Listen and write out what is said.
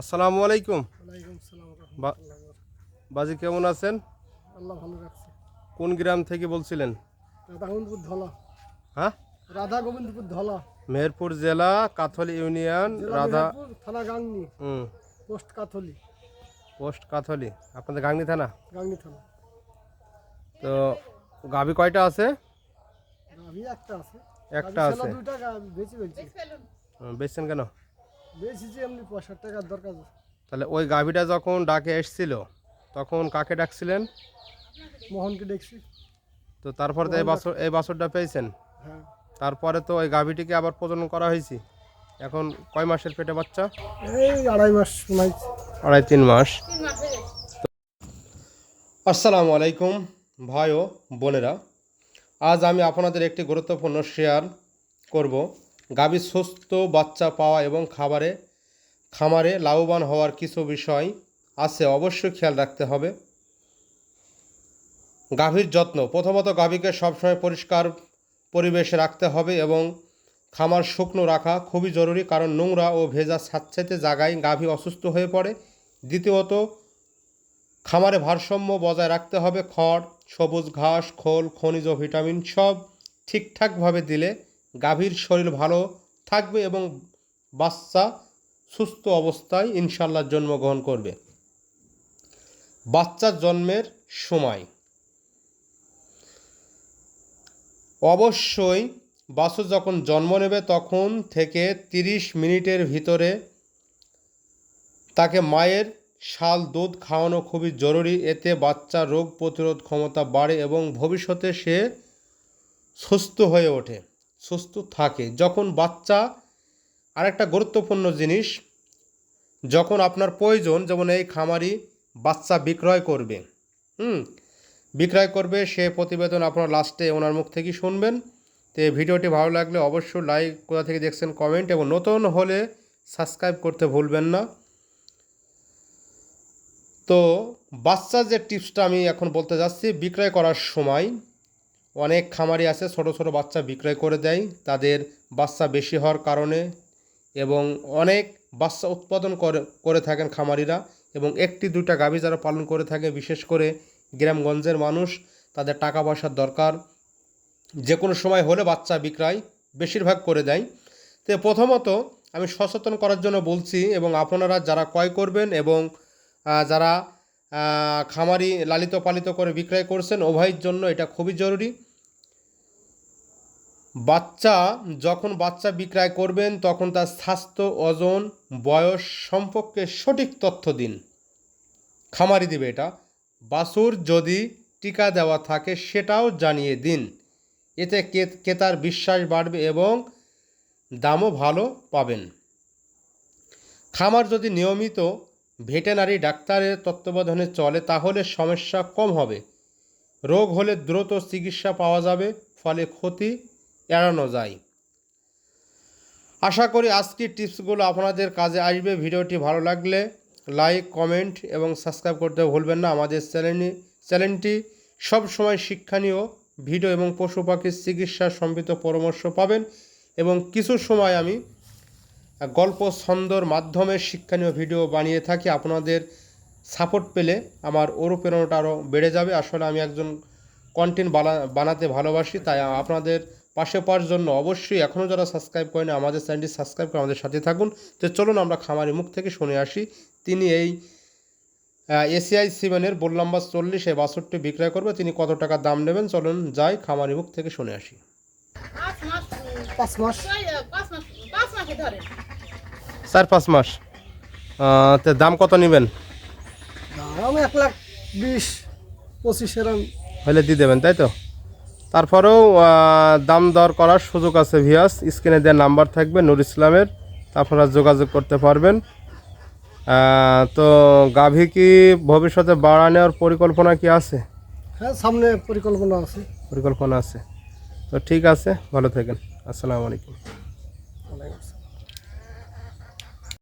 আসসালামু আলাইকুম। বাজি কেমন আছেন? আল্লাহ ভালো রাখছে। কোন গ্রাম থেকে বলছিলেন? রাধা গোবিন্দপুর ধলা। হ্যাঁ? রাধা গোবিন্দপুর ধলা। মেহেরপুর জেলা কাথলি ইউনিয়ন রাধা থানা গাংনি। হুম। পোস্ট কাথলি। পোস্ট কাথলি। আপনাদের গাংনি থানা? গাংনি থানা। তো গাভি কয়টা আছে? গাভি একটা আছে। একটা আছে। দুইটা বেশি বেচছেন কেন? বেশিছি এমনি পয়সার টাকার দরকার তাহলে ওই গাভিটা যখন ডাকে এসছিল তখন কাকে ডাকছিলেন? মোহনকে দেখছি। তো তারপরে তো এই বাছর এই বাছরটা পেয়েছেন? হ্যাঁ। তারপরে তো ওই গাভিটিকে আবার প্রজনন করা হয়েছে? এখন কয় মাসের পেটে বাচ্চা? এই আড়াই মাস আড়াই তিন মাস। আসসালামু আলাইকুম ভাই ও বোনেরা। আজ আমি আপনাদের একটি গুরুত্বপূর্ণ শেয়ার করব। গাভীর সুস্থ বাচ্চা পাওয়া এবং খাবারে, খামারে লাভবান হওয়ার কিছু বিষয় আছে অবশ্যই খেয়াল রাখতে হবে। গাভীর যত্ন, প্রথমত গাভীকে সবসময় পরিষ্কার পরিবেশে রাখতে হবে এবং খামার শুকনো রাখা খুবই জরুরি কারণ নোংরা ও ভেজা স্যাঁতস্যাঁতে জায়গায় গাভী অসুস্থ হয়ে পড়ে। দ্বিতীয়ত, খামারে ভারসাম্য বজায় রাখতে হবে। খড়, সবুজ ঘাস, খোল, খনিজ, ভিটামিন সব ঠিকঠাকভাবে দিলে গাভীর শরীর ভালো থাকবে এবং বাচ্চা সুস্থ অবস্থায় ইনশাল্লাহ জন্মগ্রহণ করবে। বাচ্চার জন্মের সময়। অবশ্যই বাছুর যখন জন্ম নেবে তখন থেকে তিরিশ মিনিটের ভিতরে তাকে মায়ের শাল, দুধ খাওয়ানো খুবই জরুরি। এতে বাচ্চার রোগ প্রতিরোধ ক্ষমতা বাড়ে এবং ভবিষ্যতে সে সুস্থ হয়ে ওঠে। সুস্থ থাকে। যখন বাচ্চা আরেকটা গুরুত্বপূর্ণ জিনিস, যখন আপনার প্রয়োজন, যেমন এই খামারি বাচ্চা বিক্রয় করবে, হুম, বিক্রয় করবে, সে প্রতিবেদন আপনার লাস্টে ওনার মুখ থেকেই শুনবেন। তো এই ভিডিওটি ভালো লাগলে অবশ্যই লাইক কোথা থেকে দেখছেন কমেন্ট এবং নতুন হলে সাবস্ক্রাইব করতে ভুলবেন না। তো বাচ্চার যে টিপসটা আমি এখন বলতে যাচ্ছি, বিক্রয় করার সময় অনেক খামারি আছে, ছোট ছোট বাচ্চা বিক্রয় করে দেয়। তাদের বাচ্চা বেশি হওয়ার কারণে এবং অনেক বাচ্চা উৎপাদন করে করে থাকেন খামারিরা এবং একটি, দুইটা গাভী যারা পালন করে থাকে, বিশেষ করে গ্রামগঞ্জের মানুষ, তাদের টাকা পয়সার দরকার। যে কোনো সময় হলে বাচ্চা বিক্রয় বেশিরভাগ করে দেয়। তো প্রথমত আমি সচেতন করার জন্য বলছি এবং আপনারা যারা ক্রয় করবেন এবং যারা খামারি লালিত পালিত করে বিক্রয় করছেন। উভয়ের জন্য এটা খুবই জরুরি। বাচ্চা যখন বাচ্চা বিক্রয় করবেন, তখন তার স্বাস্থ্য, ওজন, বয়স সম্পর্কে সঠিক তথ্য দিন। খামারি দিবে এটা। বাছুর যদি টিকা দেওয়া থাকে, সেটাও জানিয়ে দিন। এতে ক্রেতার বিশ্বাস বাড়বে এবং দামও ভালো পাবেন। খামার যদি নিয়মিত ভেটেনারি ডাক্তারের তত্ত্বাবধানে চলে, তাহলে সমস্যা কম হবে। রোগ হলে দ্রুত চিকিৎসা পাওয়া যাবে, ফলে ক্ষতি এড়ানো যায়। আশা করি আজকের টিপসগুলো আপনাদের কাজে আসবে। ভিডিওটি ভালো লাগলে লাইক, কমেন্ট এবং সাবস্ক্রাইব করতে ভুলবেন না। আমাদের চ্যানেলটি চ্যানেলটি সবসময় শিক্ষণীয়। ভিডিও এবং পশু পাখির চিকিৎসা সম্পৃক্ত পরামর্শ পাবেন এবং কিছু সময় আমি গল্প ছন্দর মাধ্যমে শিক্ষণীয় ভিডিও বানিয়ে থাকি। আপনাদের সাপোর্ট পেলে আমার অনুপ্রেরণাটা আরও বেড়ে যাবে। আসলে আমি একজন কন্টেন্ট বানাতে ভালোবাসি তাই আপনাদের পাশে পাওয়ার জন্য অবশ্যই এখনও যারা সাবস্ক্রাইব করেন আমাদের চ্যানেলটি সাবস্ক্রাইব করে আমাদের সাথে থাকুন। তো চলুন আমরা খামারি মুখ থেকে শুনে আসি। তিনি এই এসিআই সিমেনের বোল নাম্বার চল্লিশ এই বাছরটি বিক্রয় করবে। তিনি কত টাকা দাম নেবেন? চলুন যাই খামারি মুখ থেকে শুনে আসি। পাঁচ মাস। চার পাঁচ মাস। তো দাম কত নেবেন? দাম এক লাখ বিশ পঁচিশ এরম। হলে দিয়ে দেবেন তাই তো? তারপরেও দাম দর করার সুযোগ আছে ভিয়াস। স্ক্রিনে দেওয়ার নাম্বার থাকবে নুর ইসলামের। আপনারা যোগাযোগ করতে পারবেন। তো গাভী কি ভবিষ্যতে বাড়া নেওয়ার পরিকল্পনা কি আছে? হ্যাঁ সামনে পরিকল্পনা আছে। পরিকল্পনা আছে। তো ঠিক আছে ভালো থাকেন। আসসালামু আলাইকুম।